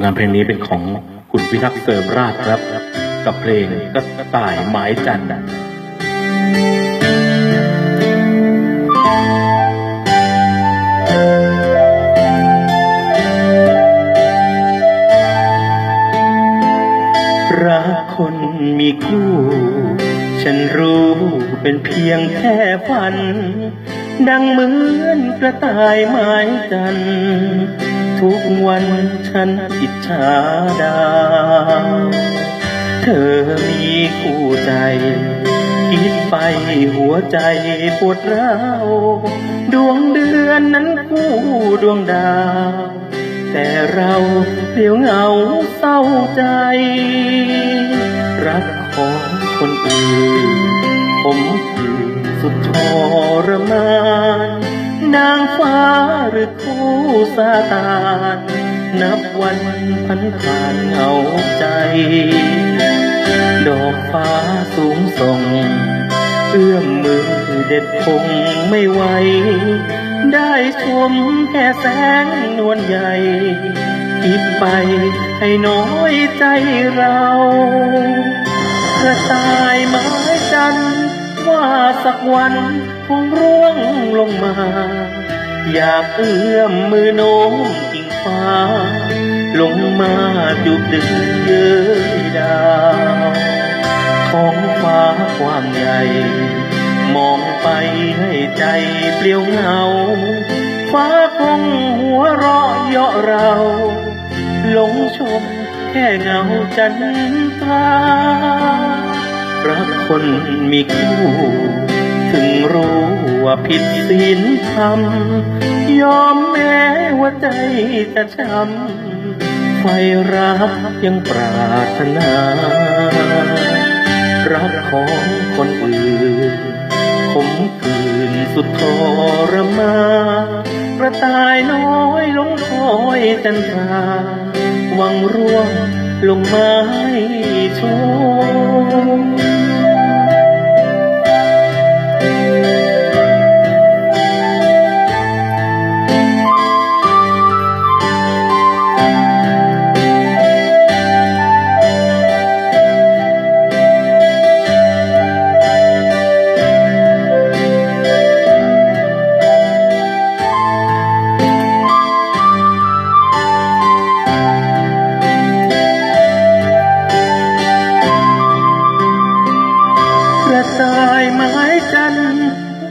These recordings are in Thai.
ลงานเพลงนี้เป็นของคุณพิทักษ์เสริมราชครับ กับเพลงกระต่ายไม้จันทร์รักคนมีคู่ ฉันรู้เป็นเพียงแค่ฝัน ดังเหมือนกระต่ายไม้จันทร์ ทุกวันฉันอิจฉาดาวเธอมีคู่ใจคิดไปหัวใจปวดร้าวดวงเดือนนั้นคู่ดวงดาว แต่เราเปลี่ยวเหงาเศร้าใจ รักของคนอื่นผมคือสุดทรมาน นางฟ้าหรือคู่ซาตานนับวันพันผ่านเหงาใจ ดอกฟ้าสูงส่ง เอื้อมมือเด็ดคงไม่ไหว ได้ชมแค่แสงนวลใหญ่คิดไปให้น้อยใจเรา กระต่ายไม้จันทร์ ว่าสักวันคงร่วงลงมา อยากเอื้อมมือโน้มกิ่งฟ้า ลงมาจุบดึงเย้ยดาวท้องฟ้ากว้างใหญ่ มองไปให้ใจเปลี่ยวเหงา ฟ้าคงหัวเราะเยาะเราหลงชมแค่เงาจันทรา รักคนมีคู่ถึงรู้ว่าผิดศีลธรรม ยอมแม้ว่าใจจะช้ำไฟรักยังปรารถนา รักของคนอื่นผมคืนสุดทรมากระต่ายน้อยลงคอยจันทราหวังร่วงลงไม้ชม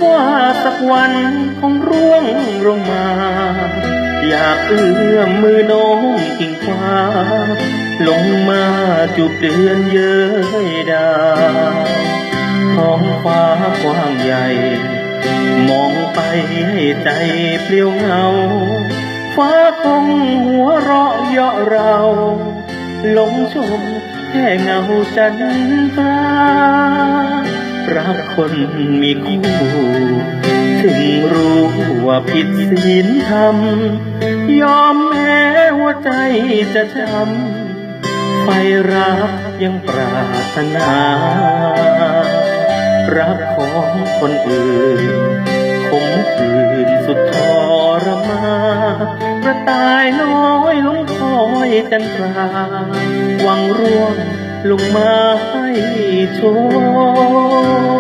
ว่าสักวันคงร่วงลงมา อยากเอื้อมมือโน้มกิ่งฟ้า ลงมาจูบเดือนเย้ยดาวท้องฟ้ากว้างใหญ่ มองไปให้ใจเปลี่ยวเหงา ฟ้าคงหัวเราะเยาะเราหลงชมแค่เงาจันทรา รักคนมีคู่ถึงรู้ว่าผิดศีลธรรม ยอมแม้ว่าใจจะช้ำไฟรักยังปรารถนา รักของคนอื่นคมคืนสุดทรมากระต่ายน้อยลงคอยจันทราหวังร่วงลงมา ให้ชม